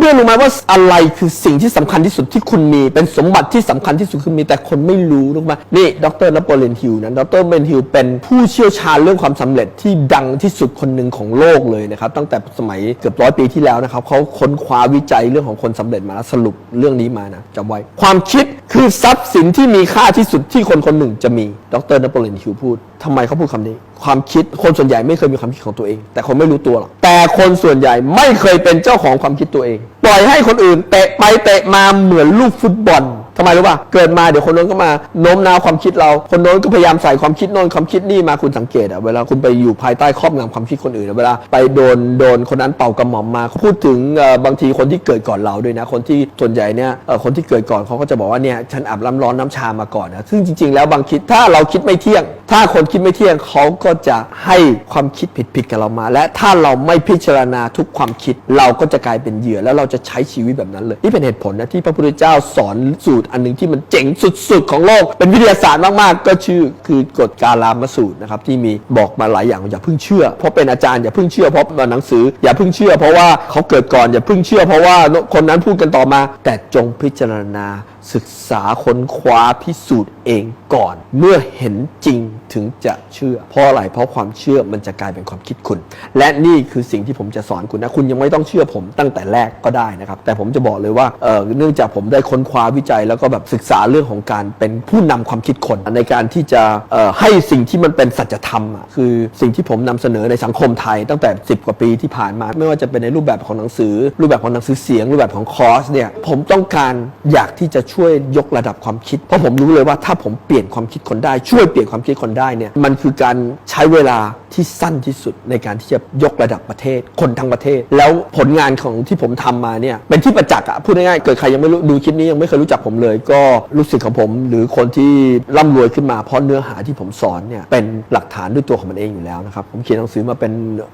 เพื่อนรู้ไหมว่าอะไรคือสิ่งที่สำคัญที่สุดที่คุณมี เป็นสมบัติที่สำคัญที่สุดคือมีแต่คนไม่รู้รู้ไหมนี่ดรนโปเลียนฮิลนะดรเบนฮิลเป็นผู้เชี่ยวชาญเรื่องความสำเร็จที่ดังที่สุดคนหนึ่งของโลกเลยนะครับ ตั้งแต่สมัยเกือบร้อยปีที่แล้วนะครับเขาค้นคว้าวิจัยเรื่องของคนสำเร็จมาแล้วสรุปเรื่องนี้มานะจำไว้ความคิด คือทรัพย์สินที่มีค่าที่สุดที่คนคนหนึ่งจะมี ดรนโปเลียนฮิวพูด ทำไมเขาพูดคำนี้ ความคิด คนส่วนใหญ่ไม่เคยมีความคิดของตัวเอง แต่คนไม่รู้ตัวหรอก แต่คนส่วนใหญ่ไม่เคยเป็นเจ้าของความคิดตัวเอง ปล่อยให้คนอื่นเตะไปเตะมาเหมือนลูกฟุตบอล ทำไมรู้ป่ะ เกิดมาเดี๋ยวคนโน้นก็มาโน้มน้าวความคิดเรา คนโน้นก็พยายามใส่ความคิดโน้นความคิดนี่มาคุณสังเกตอะเวลาคุณไปอยู่ภายใต้ครอบงำความคิดคนอื่นอะเวลาไปโดนโดนคนนั้นเป่ากระหม่อมมา พูดถึงบางทีคนที่เกิดก่อนเราด้วยนะ คนที่ส่วนใหญ่เนี่ยคนที่เกิดก่อนเขาก็จะบอกว่าเนี่ยฉันอาบน้ำร้อนน้ำชามาก่อนนะซึ่งจริง ๆ แล้วบางคิดถ้าเราคิดไม่เที่ยง ถ้าคนคิดไม่เที่ยงเขาก็จะให้ความคิดผิดๆกับเรามา และถ้าเราไม่พิจารณาทุกความคิด เราก็จะกลายเป็นเหยื่อแล้วเราจะใช้ชีวิตแบบนั้นเลย นี่เป็นเหตุผลนะที่พระพุทธเจ้าสอนสูตรอันหนึงที่มันเจ๋งสุดๆ ของโลก เป็นวิทยาศาสตร์มากๆ ก็ชื่อคือกฎกาลามสูตรนะครับที่มีบอกมาหลายอย่างอย่าเพิ่งเชื่อ เพราะเป็นอาจารย์อย่าเพิ่งเชื่อเพราะมาหนังสือ อย่าเพิ่งเชื่อ เพราะว่าเขาเกิดก่อนอย่าเพิ่งเชื่อ เพราะว่าคนนั้นพูดกันต่อมา แต่จงพิจารณาศึกษาค้นคว้าพิสูจน์เองก่อน เมื่อเห็นจริงถึงจะเชื่อ เพราะอะไรเพราะความเชื่อมันจะกลายเป็นความคิดคุณ และนี่คือสิ่งที่ผมจะสอนคุณนะคุณยังไม่ต้องเชื่อผมตั้งแต่แรกก็ได้นะครับ แต่ผมจะบอกเลยว่าเออเนื่องจากผมได้ค้นคว้าวิจัย แล้วก็แบบศึกษาเรื่องของการเป็นผู้นำความคิดคน ในการที่จะเออให้สิ่งที่มันเป็นสัจธรรมอะคือสิ่งที่ผมนำเสนอในสังคมไทยตั้งแต่ 10 กว่าปีที่ผ่านมา ไม่ว่าจะเป็นในรูปแบบของหนังสือ รูปแบบของหนังสือเสียง รูปแบบของคอร์สเนี่ยผมต้องการอยากที่จะช่วยยกระดับความคิด เพราะผมรู้เลยว่าถ้าผมเปลี่ยนความคิดคนได้ ช่วยเปลี่ยนความคิดคนได้เนี่ยมันคือการใช้เวลาที่สั้นที่สุดในการที่จะยกระดับประเทศ คนทั้งประเทศ แล้วผลงานของที่ผมทำมาเนี่ยเป็นที่ประจักษ์อะพูดง่ายๆเกิดใครยังไม่รู้ดูคลิปนี้ยังไม่เคยรู้จักผมเลย ก็ลูกศิษย์ของผม หรือคนที่ร่ำรวยขึ้นมาเพราะเนื้อหาที่ผมสอนเนี่ยเป็นหลักฐานด้วยตัวของมันเองอยู่แล้วนะครับผมเขียนหนังสือมาเป็น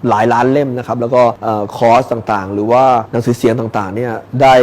หลายล้านเล่มนะครับแล้วก็คอร์สต่างๆ หรือว่าหนังสือเสียงต่างๆเนี่ยได้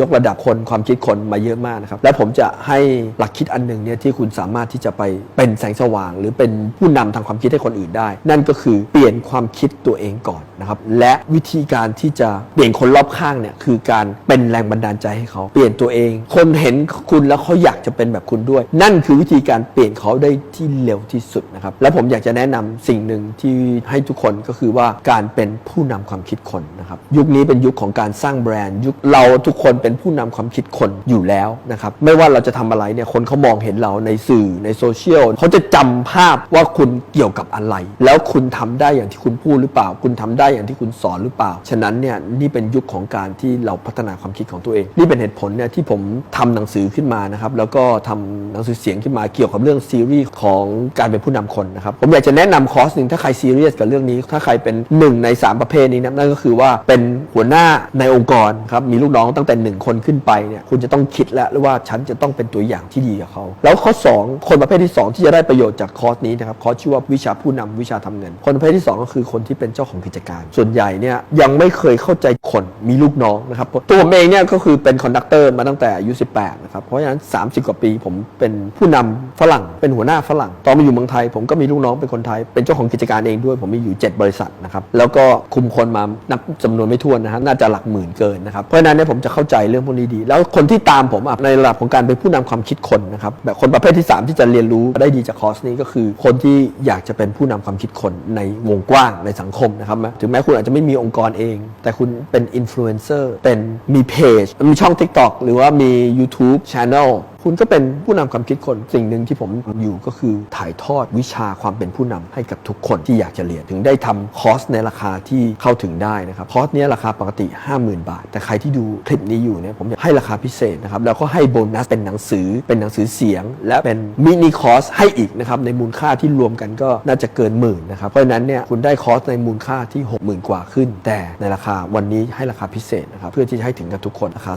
ยกระดับคนความคิดคนมาเยอะมากนะครับ และผมจะให้หลักคิดอันหนึ่งเนี่ยที่คุณสามารถที่จะไปเป็นแสงสว่าง หรือเป็นผู้นำทางความคิดให้คนอื่นได้ นั่นก็คือเปลี่ยนความคิดตัวเองก่อนนะครับ และวิธีการที่จะเปลี่ยนคนรอบข้างเนี่ยคือการเป็นแรงบันดาลใจให้เขาเปลี่ยนตัวเอง คนเห็นคุณแล้วเขาอยากจะเป็นแบบคุณด้วย นั่นคือวิธีการเปลี่ยนเขาได้ที่เร็วที่สุดนะครับ และผมอยากจะแนะนำสิ่งหนึ่งที่ให้ทุกคนก็คือว่าการเป็นผู้นำความคิดคนนะครับ ยุคนี้เป็นยุคของการสร้างแบรนด์ ยุคเราทุกคนเป็นผู้นำความคิดคนอยู่แล้วนะครับไม่ว่าเราจะทำอะไรเนี่ยคนเขามองเห็นเราในสื่อในโซเชียลเขาจะจำภาพว่าคุณเกี่ยวกับอะไร แล้วคุณทำได้อย่างที่คุณพูดหรือเปล่า คุณทำได้อย่างที่คุณสอนหรือเปล่า ฉะนั้นเนี่ยนี่เป็นยุคของการที่เราพัฒนาความคิดของตัวเอง นี่เป็นเหตุผลเนี่ยที่ผมทำหนังสือขึ้นมานะครับแล้วก็ทำหนังสือเสียงขึ้นมาเกี่ยวกับเรื่องซีรีส์ของการเป็นผู้นำคนนะครับผมอยากจะแนะนำคอร์สหนึ่งถ้าใครซีเรียสกับเรื่องนี้ ถ้าใครเป็นหนึ่งใน 3 ประเภทนี้นะนั่นก็คือว่าเป็นหัวหน้าในองค์กรครับมีลูกน้องตั้งแต่หนึ่งคนขึ้นไปเนี่ยคุณจะต้องคิดแล้วว่าฉันจะต้องเป็นตัวอย่างที่ดีกับเขา แล้วข้อ 2 คนประเภทที่ 2 ที่จะได้ประโยชน์จากคอร์สนี้นะครับคอร์สชื่อว่าวิชาผู้นำวิชาทำเงิน คนประเภทที่ 2 ก็คือคนที่เป็นเจ้าของกิจการ ส่วนใหญ่เนี่ยยังไม่เคยเข้าใจคนมีลูกน้องนะครับตัวผมเองเนี่ยก็คือเป็นคอนดักเตอร์มาตั้งแต่อายุ18นะครับเพราะฉะนั้น 30 กว่าปี ผมเป็นผู้นำฝรั่ง เป็นหัวหน้าฝรั่ง ตอนมาอยู่เมืองไทย ผมก็มีลูกน้องเป็นคนไทย เป็นเจ้าของกิจการเองด้วย ผมมีอยู่ 7 บริษัทนะครับแล้วก็คุมคนมานับจำนวนไม่ถ้วนนะฮะน่าจะหลักหมื่นเกินนะครับเพราะฉะนั้นเนี่ยผมจะเข้าใจเรื่องพวกนี้ดี แล้วคนที่ตามผมอะในระดับของการเป็นผู้นำความคิดคนนะครับแบบคนประเภทที่ 3 ที่จะเรียนรู้ได้ดีจากคอร์สนี้ก็คือ คนที่อยากจะเป็นผู้นำความคิดคนในวงกว้างในสังคมนะครับถึงแม้คุณอาจจะไม่มีองค์กรเอง แต่คุณเป็นอินฟลูเอนเซอร์เป็นมีเพจมีช่อง TikTok หรือว่ามี YouTube Channel คุณก็เป็นผู้นำความคิดคน สิ่งหนึ่งที่ผมอยู่ก็คือถ่ายทอดวิชาความเป็นผู้นำให้กับทุกคนที่อยากจะเรียน ถึงได้ทำคอร์สในราคาที่เข้าถึงได้นะครับคอร์สเนี้ยราคาปกติ 50,000 บาท แต่ใครที่ดูคลิปนี้อยู่เนี่ยผมอยากให้ราคาพิเศษนะครับแล้วก็ให้โบนัสเป็นหนังสือเป็นหนังสือเสียง และเป็นมินิคอร์สให้อีกนะครับในมูลค่าที่รวมกันก็น่าจะเกินหมื่นนะครับเพราะฉะนั้นเนี่ยคุณได้คอร์สในมูลค่าที่ 60,000 กว่าขึ้น แต่ในราคาวันนี้ให้ราคาพิเศษนะครับเพื่อที่จะให้ถึงกับทุกคนราคา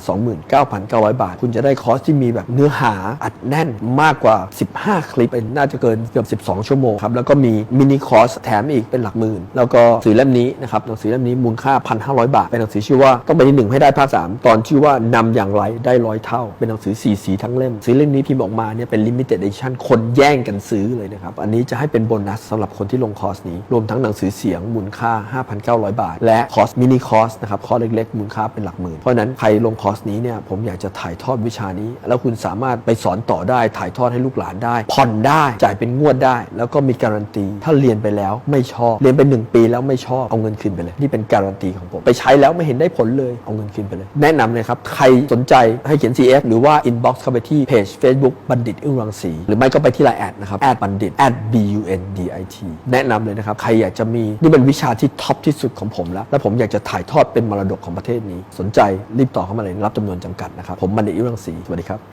29,900 บาท คุณจะได้คอร์สที่มีแบบเนื้อหาอัดแน่นมากกว่า 15 คลิปเป็นน่าจะเกินเกือบ 12 ชั่วโมงครับ แล้วก็มีมินิคอร์สแถมอีกเป็นหลักหมื่น แล้วก็หนังสือเล่มนี้นะครับหนังสือเล่มนี้มูลค่า 1,500 บาท เป็นหนังสือชื่อว่าต้องไปที่หนึ่งให้ได้ภาคสามตอนชื่อว่านำอย่างไรได้ร้อยเท่า เป็นหนังสือสีสีทั้งเล่มสือเล่มนี้พิมพ์ออกมาเนี่ยเป็น limited edition คนแย่งกันซื้อเลยนะครับอันนี้จะให้เป็นโบนัสสำหรับคนที่ลงคอร์สนี้รวมทั้งหนังสือเสียงมูลค่า 5,900 บาท และคอร์สมินิคอร์สนะครับคอร์สเล็กๆมูลค่าเป็นหลักหมื่นเพราะนั้นใครลงคอร์สนี้เนี่ยผมอยากจะถ่ายทอดวิชานี้ แล้วคุณสามารถไปสอนต่อได้ถ่ายทอดให้ลูกหลานได้ ผ่อนได้จ่ายเป็นงวดได้ แล้วก็มีการันตี ถ้าเรียนไปแล้วไม่ชอบ เรียนไปหนึ่งปีแล้วไม่ชอบเอาเงินคืนไปเลย นี่เป็นการันตีของผมไปใช้แล้วไม่เห็นได้ผลเลยเอาเงินคืนไปเลย แนะนำเลยครับใครสนใจให้เขียน CF หรือว่า inbox เข้าไปที่เพจ Facebook บัณฑิตอึ้งรังสีหรือไม่ก็ไปที่ไลน์แอดนะครับแอดบัณฑิต at b u n d i t แนะนำเลยนะครับใครอยากจะมีนี่เป็นวิชาที่ท็อปที่สุดของผมแล้วและผมอยากจะถ่ายทอดเป็นมรดกของประเทศนี้ สนใจรีบต่อเข้ามาเลยรับจำนวนจำกัดนะครับผมบัณฑิตอึ้งรังสีสวัสดีครับ